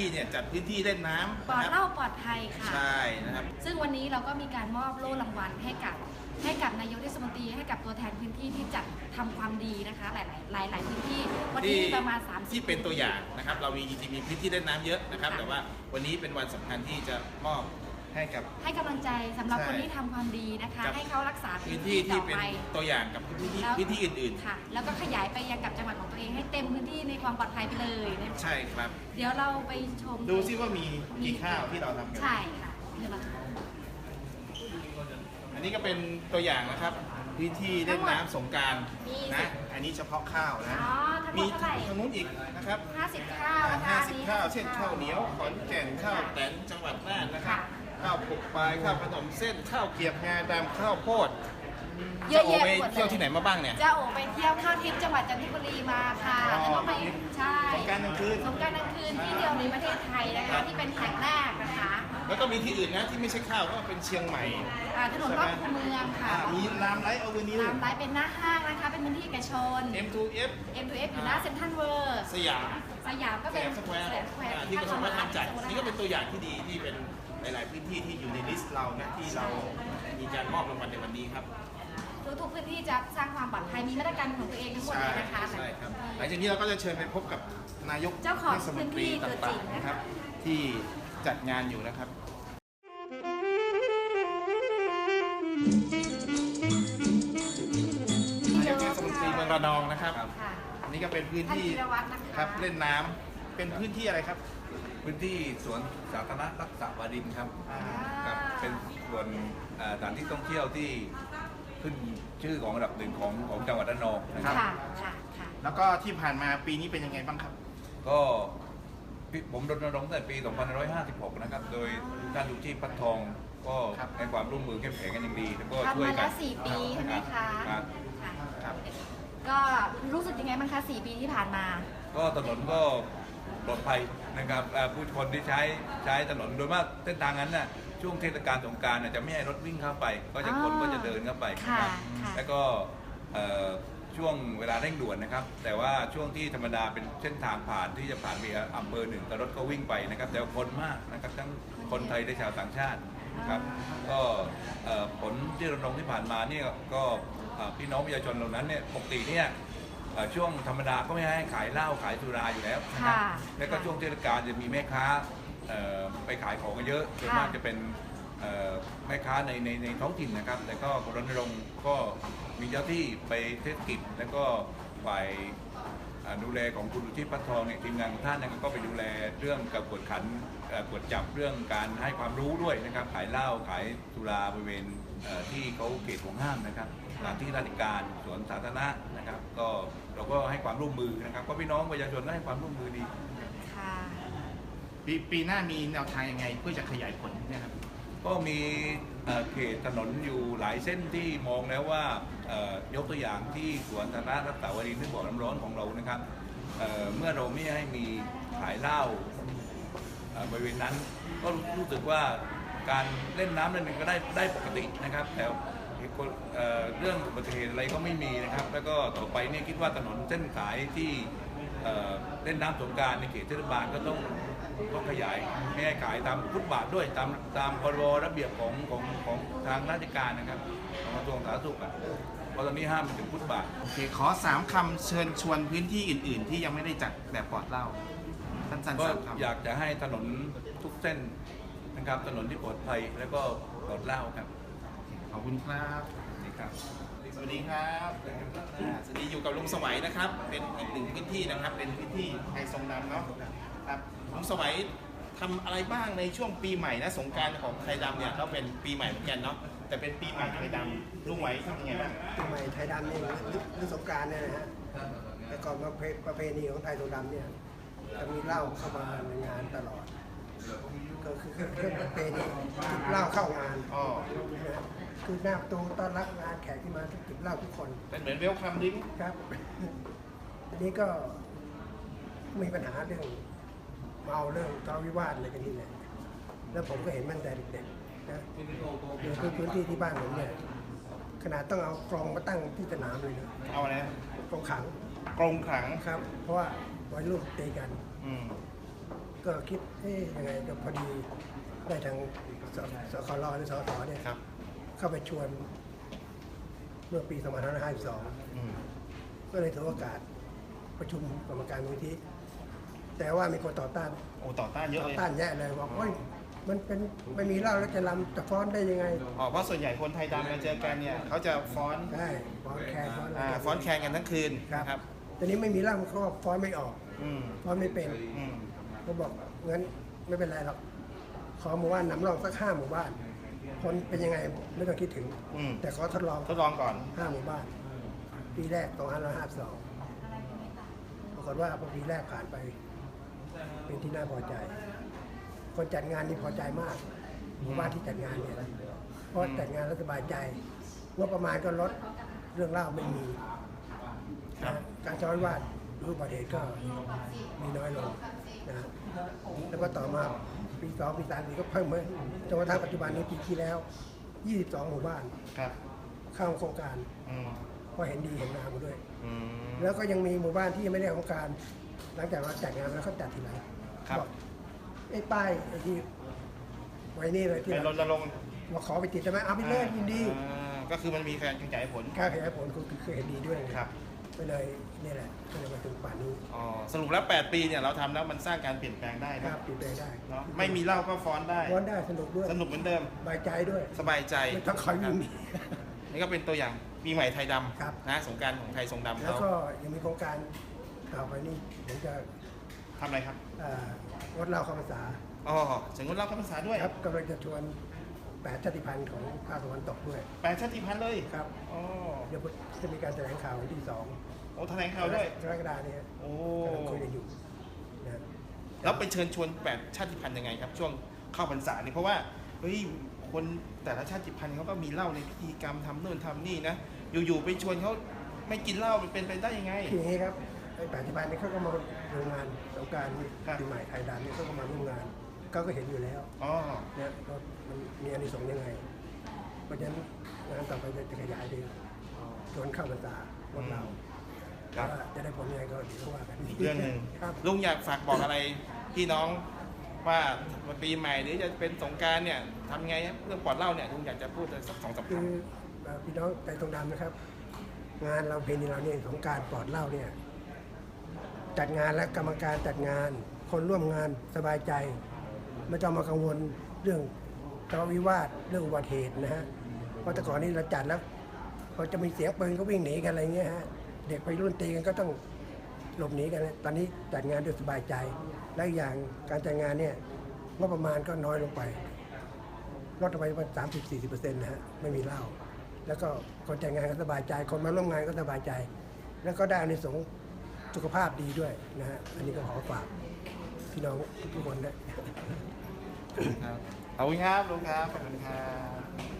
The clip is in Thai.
ที่เนี่ยจัดพื้นที่เล่นน้ำปลอดนะเหล่าปลอดภัยค่ะ ใช่นะครับ ซึ่งวันนี้เราก็มีการมอบโล่รางวัลให้กับให้กับนายกเทศมนตรีให้กับตัวแทนพื้นที่ที่จัดทำความดีนะคะ หลายๆหลายหลายพื้นที่วันนี้มีประมาณ 30 ที่เป็นตัวอย่างนะครับ เรามีจริงๆมีพื้นที่เล่นน้ำเยอะนะครับค่ะแต่ว่าวันนี้เป็นวันสำคัญที่จะมอบ ให้กับ ให้กำลังใจสำหรับใช่คนที่ทำความดีนะคะ ครับ ให้เขารักษาพื้พื้นนที่ที่ที่ต่อเป็นไปตัวอย่างกับพื้นที่แล้วพื้นที่อื่นค่ะ แล้วก็ขยายไปยังกับจังหวัดของตัวเองให้เต็มพื้นที่ในความปลอดภัยไปเลยนะคะๆ ใช่ครับ เดี๋ยวเราไปชมดูซิว่ามีกี่ข้าวที่เราทำกันใช่ค่ะเดี๋ยวเรา อันนี้ก็เป็นตัวอย่างนะครับ พื้นที่เล่นน้ำสงกรารมีนะ อันนี้เฉพาะข้าวนะอ๋อทั้งหมมีดเท่าไหร่ ทางนู้นอีกนะครับ50ข้าวนะคะห้าอันสิบนี้ข้าว50เช่นข้าวเหนียวขอนแก่นข้าวแตนจังหวัดน่านนะครับ ค่ะ ข้าวผกปลายข้าวขนมเส้นข้าวเกรียบงาดำข้าวโพดเยอะโอแยะไปหมดลเที่ยวที่ไหนมาบ้างเนี่ย จะโอไปเที่ยวข้าวทิพย์จังหวัดจันทบุรีมาค่ะ อ๋อแล้วก็ไปใช่สงกรานต์กลางคืน สงกรารกลางคืนที่เดียวในประเทศไทยนะคะที่เป็นแห่งแรกนะคะแล้วก็มีที่อื่นนะที่ไม่ใช่ข้าวก็เป็นเชียงใหม่ อ่าถนนรอบคูเมืองค่ะอ่ามีรามไลท์อเวนิว ตามไลฟ์เป็นหน้าห้างนะคะ เป็นพื้นที่เอกชน M2F M2F อยู่หน้าเซ็นทรัลเวิร์ สยามสยามก็สเป็นยามสแควร์สยามสแควร์อ่าที่กระทรวงวัฒนธรรมจัดนี่ก็เป็นตัวอย่างที่ดีที่เป็น หลาย ๆ พื้นที่ที่อยู่ในลิสต์เรานะที่เรามีการมอบรางวัลในวันนี้ครับ ทุกๆพื้นที่จะสร้างความปลอดภัยมีมาตรการของตัวเองทั้งหมดใช่เลยนะคะ ใช่ครับหลังจากนี้เราก็จะเชิญไปพบกับนายกเจ้าของเทศมนตรีพื้นที่ตัวจริต่างง ๆนะคะนะครับ ที่จัดงานอยู่นะครับนายกเทศมนตรีเมืองระนองนะครับ ค่ะ อันนี้ก็เป็นพื้นท่านที่ธีรวัตรนะคะ ครับเล่นน้ำเป็นพื้นที่อะไรครับ พื้นที่สวนสาธารณะรักษาวารินครับอ่าครับ เป็นส่วนเอ่อสถานที่ท่องเที่ยวที่ขึ้นชื่อของอันดับหนึ่งของของจังหวัดระนองนะครับค่ะค่ะค่ะ แล้วก็ที่ผ่านมาปีนี้เป็นยังไงบ้างครับ ก็พี่ผมรณรงค์ตั้งแต่ปี 2556 นะครับ โดยท่านลูกชีพพัดทองก็ครับ ให้ความร่วมมือเข้มแข็งกันอย่างดี แล้วก็ทำช่วยมากัแล้นวสี่ปีใช่ไหมคะ รับค่ะ ครับ ก็รู้สึกยังไงบ้างคะสี่ปีที่ผ่านมา ก็ถนนก็ ปลอดภัยนะครับเอ่อผู้คนที่ใช้ใช้ถนนโดยมากเส้นทางนั้นน่ะช่วงเทศกาลสงกรารจะไม่ให้รถวิ่งเข้าไป ก็จะคนอ๋อก็จะเดินเข้าไปค่ะนะครับค่ะแล้วก็เอ่อช่วงเวลาเร่งด่วนนะครับ แต่ว่าช่วงที่ธรรมดาเป็นเส้นทางผ่านที่จะผ่านไปอำเภอหนึ่งแต่รถก็วิ่งไปนะครับ แต่ว่าคนมากนะครับทั้งคนไทยและชาวต่างชาตินะครับก็เอ่อผลที่รณรงค์ที่ผ่านมาเนี่ยก็เอ่อพี่น้องประชาชนเหล่านั้นเนี่ยปกติเนี่ย เอ่อช่วงธรรมดาก็ไม่ให้ขายเหล้าขายสุราอยู่แล้วนะครับค่ะแล้วก็ช่วงเทศกาลจะมีแม่ค้าเอ่อไปขายของกันเยอะส่วนมากจะเป็นเอ่อแม่ค้าในในในท้องถิ่นนะครับแต่ก็รณรงค์ก็มีเจ้าที่ไปเทศกิจแล้วก็ฝ่ายเอ่อดูแลของคุณอุทิศพัฒทองเนี่ยทีมงานของท่านเนยก็ไปดูแลเรื่องกับกวดขันเอ่อกวดจับเรื่องการให้ความรู้ด้วยนะครับ ขายเหล้าขายสุราบริเวณเอ่อที่เขาเขตห่วงห้ามนะครับส ถานที่ราชการสวนสาธารณะนะครับ ก็เราก็ให้ความร่วมมือนะครับก็พี่น้องประชาชนก็ให้ความร่วมมือดี ค่ะปีปีหน้ามีแนวทางยังไงเพื่อจะขยายผลเนะครับ ก็มีเอ่อเขตถนนอยู่หลายเส้นที่มองแล้วว่าเอ่อยกตัวอย่างที่สวนธารณะรัตนาวดีนึกบ่อน้ำร้อนของเรานะครับเอ่อเมื่อเราไม่ให้มีขายเหล้าเอ่อบริเวณนั้น ก็รู้สึกว่าการเล่นน้ำนั่นเองก็ได้ได้ปกตินะครับแต่ เอ่อเรื่องอุบัติเหตุอะไรก็ไม่มีนะครับ แล้วก็ต่อไปเนี่ยคิดว่าถนนเส้นสายที่เอ่อเล่นน้ำสงกรารในเขตเทศบาลก็ต้องต้องขยายไม่ให้ขายตามฟุตบาทด้วยตามตามพรบระเบียบของของของทางราชการนะครับของกระทรวงสาธารณสุขอะเพราะตอนนี้ห้ามมันถึงฟุตบาท โอเคขอสามคำเชิญชวนพื้นที่อื่น ๆ ที่ยังไม่ได้จัดแบบปลอดเหล้าสั้นๆก็สามคำ อยากจะให้ถนนทุกเส้นนะครับถนนที่ปลอดภัยแล้วก็ปลอดเหล้าครับ ขอบคุณครับนี่ครับสวัสดีครับอ่าสวัสดีอยู่กับลุงสมัยนะครับ เป็นอีกหนึ่งพื้นที่นะครับ เป็นพื้นที่ไทยทรงดำเนาะครับลุงสมัยทำอะไรบ้างในช่วงปีใหม่นะสงกรารของไทยดำเนี่ยก็เป็นปีใหม่เหมือนกันเนาะแต่เป็นปีใหม่ไทยดำลุงไหวทำยังไงบ้างปีใหม่ไทยดำเนี่ยฤดูสงกรารเนี่ยนะฮะแต่ก่อนประเพประเพณีของไทยทรงดำเนี่ยจะมีเหล้าเข้ามาในงานตลอดก็คือเครื่องประเพณีจิบเหล้าเข้างานอ๋อนะฮะ คือหน้าประตูต้อนรับงานแขกที่มาต้องจิบเหล้าทุกคนเป็นเหมือนเวลคัมดิ้งครับ อันนี้ก็มีปัญหาเรื่องเมาเรื่องทะเลาะวิวาทอะไรกันนี่แหละแล้วผมก็เห็นมันแต่เด็กๆนะอยู่ที่พื้นที่ที่บ้านผมเนี่ยขนาดต้องเอากรองมาตั้งที่สนามเลยนะเอาอะไรนะกรองขังกรงขังครับ เพราะว่าวัยรุ่นตีกัน อืมก็คิดเอ๊ยยังไงก็พอดีได้ทางสสครหรือสสเนี่ยครับ เข้าไปชวนเมื่อปี2552 อืมก็เลยถือโอกาสประชุมกรรมการมูลที่ แต่ว่ามีคนต่อต้าน โอ้ต่อต้านเยอะต่อเลยต้านแย่เลยบอกเฮ้ยมันเป็นไม่มีเหล้าแล้วจะรำจะฟ้อนได้ยังไงอ๋อเพราะส่วนใหญ่คนไทยดำมาเจอกันเนี่ยเขาจะฟ้อนได้ฟ้อนแคนฟ้อนอะไรอ่าฟ้อนแข่งกันทั้งคืนครับนะครับแต่นี้ไม่มีเหล้าเขาก็ฟ้อนไม่ออกอืมฟ้อนไม่เป็นอืมเขาบอกงั้นไม่เป็นไรหรอกขอหมู่บ้านนำร่องสักห้าหมู่บ้าน คนเป็นยังไงไม่ต้องคิดถึง อืมแต่ขอทดลองทดลองก่อน ห้าหมู่บ้าน ปีแรกสองพันห้าสองปรากฏว่าพอปีแรกผ่านไป เป็นที่น่าพอใจ คนจัดงานนี่พอใจมากหมู่บ้านที่จัดงานเนี่ยเพราะจัดงานแล้วสบายใจงบประมาณก็ลดเรื่องเล่าไม่มีครับนะการทะเลาะวิวาทรูปประเทศก็มีน้อยลงนะแล้วก็ต่อมา ปีสองปีสามปีก็เพิ่มเมื่อจนกระทั่งปัจจุบันนี้ปีที่แล้ว 22 หมู่บ้านครับเข้าโครงการอืมเพราะเห็นดีเห็นงามมาด้วย อืม แล้วก็ยังมีหมู่บ้านที่ยังไม่ได้โครงการ หลังจากเราจัดงานแล้วเขาจัดทีไรครับ อกไอ้ป้ายไอ้ที่ไว้นี่เลยที่ไปรเราณรงค์มาขอไปติดใช่ไหมเอาไปเลยยินดีอ่าก็คือมันมีการขยายผลค่าขยายผลคือคือเห็นดีด้วยไงครับ ก็เลยนี่แหละก็เลยมาถึงป่านนี้อ๋อสรุปแล้ว 8 ปีเนี่ยเราทำแล้วมันสร้างการเปลี่ยนแปลงได้ครันะบเปลี่ยนแปลงได้เนาะไม่มีเหล้าก็ฟ้อนได้ ร้อนได้สนุกด้วยสนุกเหมือนเดิม สบายใจด้วยสบายใจไม่ต้องคอยวิ่งหนี นี่ก็เป็นตัวอย่างปีใหม่ไทยดครับำนะสงกรารของไทยทรงดำแล้วเขาก็ยังมีโครงการต่อไปนี่ผมจะทำอะไรครับเอ่องดเหล้าเข้าพรรษาอ๋อถึงงดเหล้าเข้าพรรษาด้วยครับกำลังจะชวน แปดชาติพันธุ์ของภาคตะวันตกด้วยแปดชาติพันธุ์เลยครับอ๋อเดี๋ยวจะมีการแถลงข่าววันที่สองโอ้แถลงข่าวด้วยกรกฎาเนี่ยโอ้กำลังคุยกันอยู่นะแล้วไปเชิญชวนแปดชาติพันธุ์ยังไงครับ ช่วงเข้าพรรษานี่เพราะว่าเฮ้ยคนแต่ละชาติพันธุ์เขาก็มีเหล้าในพิธีกรรมทำโน่นทำนี่นะอยู่ๆไปชวนเขาไม่กินเหล้ามันเป็นไปได้ยังไงคืออย่างนี้ครับไอ้แปดชาติพันธุ์นี่เขาก็มาโรงงานสงกรารครับปีใหม่ไทยดำนี่เขาก็มาร่วมงานเขาก็เห็นอยู่แล้วอ๋อเนี่ยว่า มันมีอานิสงส์ยังไง เพราะฉะนั้นงานต่อไปจะขยายไปชวนเข้าพรรษาพวกเราครับ ว่าจะได้ผลยังไงก็เดี๋ยวว่ากันอีกเรื่องหนึ่งครับ ลุงอยากฝากบอกอะไรพี่น้องว่าปีใหม่หรือจะเป็นสงกรารเนี่ยทำไงครับเรื่องปลอดเหล้าเนี่ยลุงอยากจะพูดสักสองสามคือคำ เอ่อพี่น้องใจตรงดำนะครับ งานเราเพลงเราเนี่ยของการปลอดเหล้าเนี่ยจัดงานและกรรมการจัดงาน คนร่วมงานสบายใจ ไม่ต้องมากังวลเรื่อง ทะเลาะวิวาทเรื่องอุบัติเหตุนะฮะเพราะแต่ก่อนนี้เราจัดแล้วพอจะมีเสียงปืนก็วิ่งหนีกันอะไรเงี้ยฮะเด็กไปรุ่นตีกันก็ต้องหลบหนีกันตอนนี้จัดงานด้วยสบายใจ และอย่างการจัดงานเนี่ยงบประมาณก็น้อยลงไปลดลงไปประมาณสามสิบสี่สิบเปอร์เซ็นต์นะฮะไม่มีเหล้าแล้วก็คนจัดงานก็สบายใจ คนมาร่วมงานก็สบายใจ แล้วก็ได้อาในสงส์สุขภาพดีด้วยนะฮะอันนี้ก็ขอฝากพี่น้องทุกคนนะครับ ขอบคุณครับลุงครับขอบคุณครับ